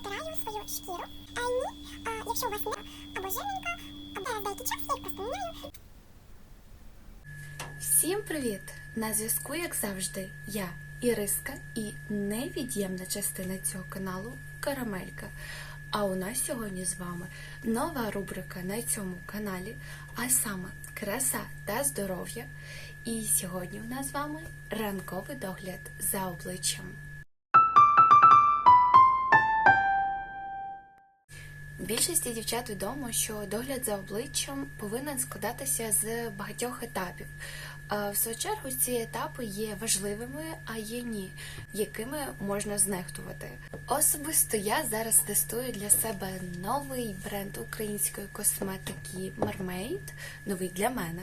протираю свою шкіру. А ні, а, якщо у вас не або жирненька, або деякий час я їх просто міняю. Всім привіт! На зв'язку, як завжди, я Іриска і невід'ємна частина цього каналу Карамелька. А у нас сьогодні з вами нова рубрика на цьому каналі, а саме краса та здоров'я. І сьогодні у нас з вами ранковий догляд за обличчям. Більшості дівчат відомо, що догляд за обличчям повинен складатися з багатьох етапів. В свою чергу ці етапи є важливими, а є ні, якими можна знехтувати. Особисто я зараз тестую для себе новий бренд української косметики Mermaid, новий для мене.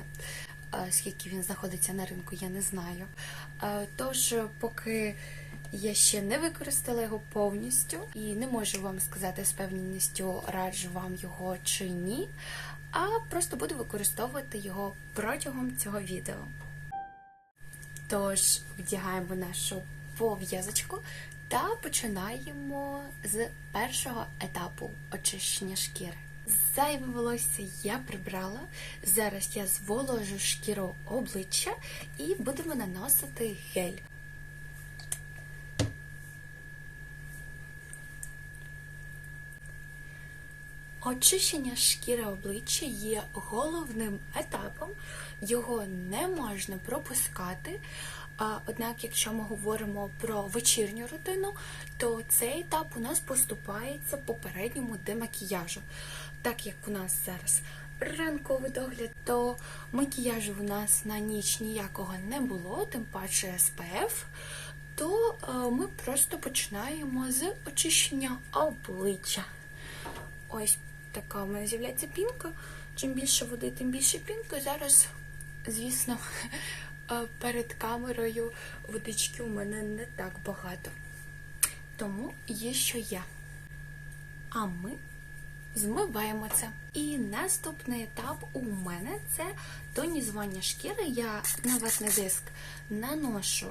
Скільки він знаходиться на ринку, я не знаю. Тож, поки я ще не використала його повністю і не можу вам сказати з певністю, раджу вам його чи ні, а просто буду використовувати його протягом цього відео. Тож вдягаємо нашу пов'язочку та починаємо з першого етапу очищення шкіри. Зайве волосся я прибрала. Зараз я зволожу шкіру обличчя і будемо наносити гель. Очищення шкіри обличчя є головним етапом, його не можна пропускати. Однак, якщо ми говоримо про вечірню рутину, то цей етап у нас поступається попередньому демакіяжу. Так як у нас зараз ранковий догляд, то макіяжу у нас на ніч ніякого не було, тим паче SPF, то е, ми просто починаємо з очищення обличчя. Ось така у мене з'являється пінка. Чим більше води, тим більше пінки. Зараз, звісно, е, перед камерою водички у мене не так багато. Тому є що я. А ми змиваємо це. І наступний етап у мене це тонізування шкіри. Я на ватний диск наношу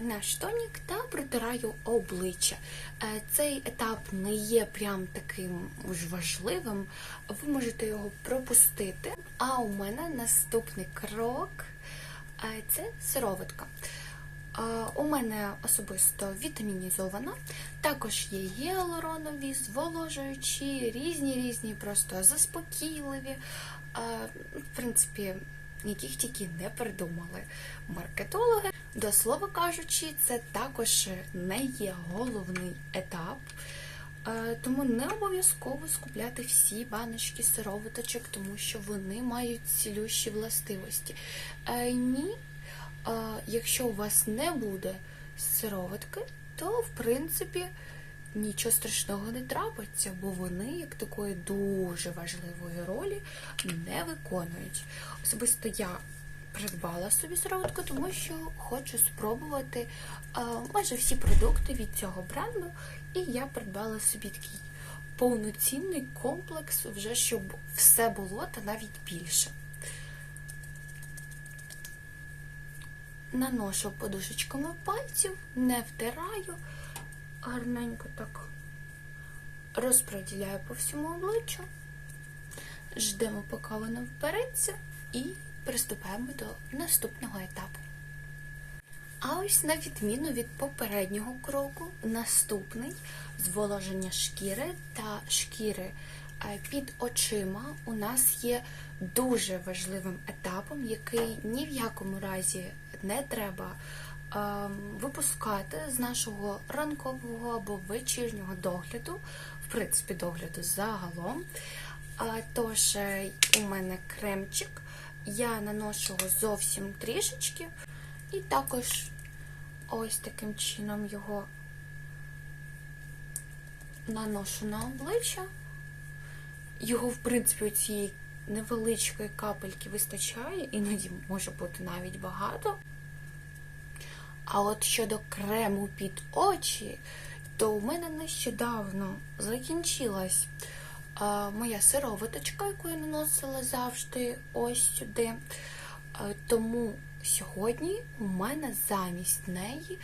наш тонік та протираю обличчя. Е, Цей етап не є прям таким уж важливим, ви можете його пропустити. А у мене наступний крок е, це сироватка. Е, У мене особисто вітамінізована, також є гіалуронові, зволожуючі, різні різні, просто заспокійливі. В принципі, яких тільки не придумали маркетологи. До слова кажучи, це також не є головний етап. Е, Тому не обов'язково скупляти всі баночки сироваточок, тому що вони мають цілющі властивості. Е, Ні, е, якщо у вас не буде сироватки, то в принципі нічого страшного не трапиться, бо вони як такої дуже важливої ролі не виконують. Особисто я придбала собі сироватку, тому що хочу спробувати е, майже всі продукти від цього бренду, і я придбала собі такий повноцінний комплекс, вже щоб все було та навіть більше. Наношу подушечками пальців, не втираю, гарненько так розподіляю по всьому обличчю, ждемо, поки воно вбереться, і приступаємо до наступного етапу. А ось на відміну від попереднього кроку, наступний зволоження шкіри та шкіри е, під очима у нас є дуже важливим етапом, який ні в якому разі не треба випускати з нашого ранкового або вечірнього догляду, в принципі, догляду загалом. Тож, е, у мене кремчик, я наношу його зовсім трішечки, і також ось таким чином його наношу на обличчя. Його, в принципі, цієї невеличкої капельки вистачає, іноді може бути навіть багато. А от щодо крему під очі, то у мене нещодавно закінчилась моя сироваточка, яку я наносила завжди ось сюди. Тому сьогодні у мене замість неї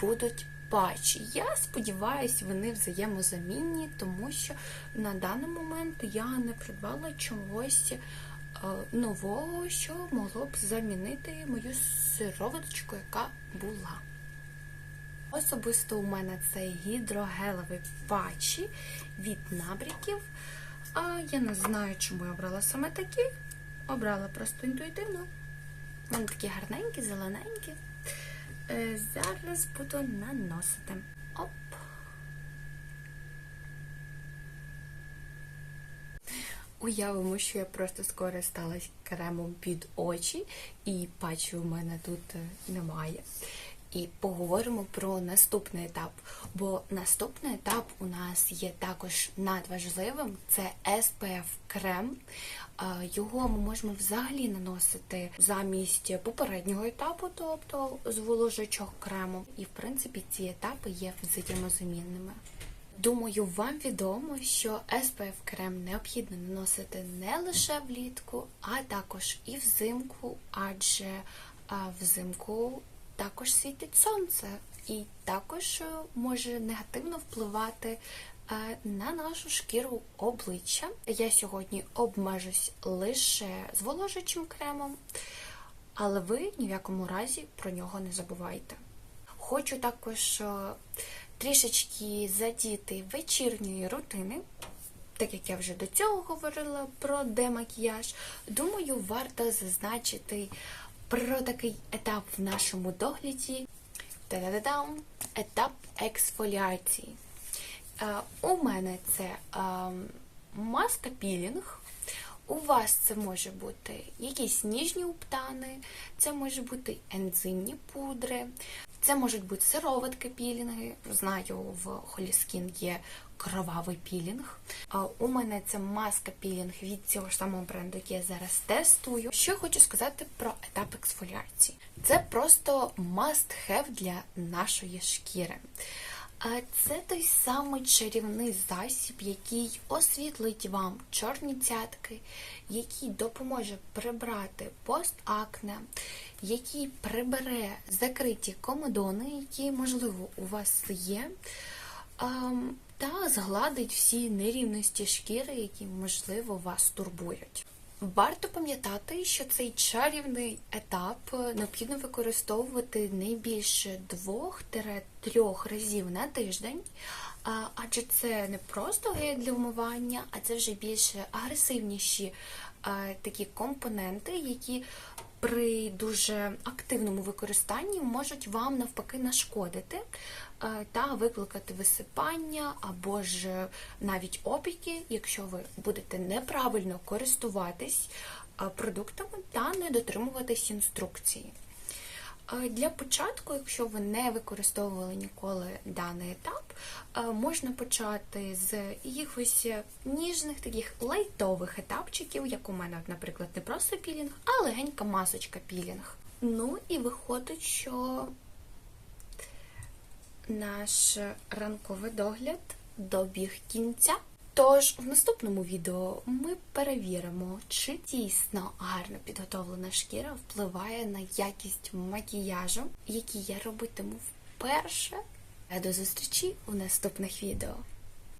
будуть патчі. Я сподіваюся, вони взаємозамінні, тому що на даний момент я не придбала чогось нового, що могло б замінити мою сироваточку, яка була. Особисто у мене це гідрогелеві патчі від набріків. А я не знаю, чому я обрала саме такі. Обрала просто інтуїтивно. Вони такі гарненькі, зелененькі. Е, Зараз буду наносити. Уявимо, що я просто скористалась кремом під очі, і патчу у мене тут е, немає. І поговоримо про наступний етап. Бо наступний етап у нас є також надважливим це SPF крем. Його ми можемо взагалі наносити замість попереднього етапу, тобто зволожуючого крему. І в принципі ці етапи є взаємозамінними. Думаю, вам відомо, що SPF крем необхідно наносити не лише влітку, а також і взимку, адже взимку також світить сонце і також е, може негативно впливати е, на нашу шкіру обличчя. Я сьогодні обмежусь лише зволожуючим кремом, але ви ні в якому разі про нього не забувайте. Хочу також е, трішечки задіти вечірньої рутини. Так як я вже до цього говорила про демакіяж, думаю, варто зазначити про такий етап в нашому догляді. Та-да-да-дам! Етап ексфоліації. Е, У мене це е, маска пілінг. У вас це може бути якісь ніжні уптани, це може бути ензимні пудри, це можуть бути сироватки пілінги. Знаю, в Холіскін є кровавий пілінг. А У мене це маска пілінг від цього ж самого бренду, який я зараз тестую. Що я хочу сказати про етап ексфоліації? Це просто must-have для нашої шкіри. Це той самий чарівний засіб, який освітлить вам чорні цятки, який допоможе прибрати постакне, який прибере закриті комедони, які, можливо, у вас є, та згладить всі нерівності шкіри, які, можливо, вас турбують. Варто пам'ятати, що цей чарівний етап необхідно використовувати не більше двох-трьох разів на тиждень, адже це не просто гель для вмивання, а це вже більше агресивніші такі компоненти, які при дуже активному використанні можуть вам навпаки нашкодити е, та викликати висипання або ж навіть опіки, якщо ви будете неправильно користуватись е, продуктами та не дотримуватись інструкції. Е, Для початку, якщо ви не використовували ніколи даний етап, можна почати з якихось ніжних таких лайтових етапчиків, як у мене, наприклад, не просто пілінг, а легенька масочка пілінг. Ну і виходить, що наш ранковий догляд добіг кінця. Тож в наступному відео ми перевіримо, чи дійсно гарно підготовлена шкіра впливає на якість макіяжу, який я робитиму вперше. До зустрічі у наступних відео.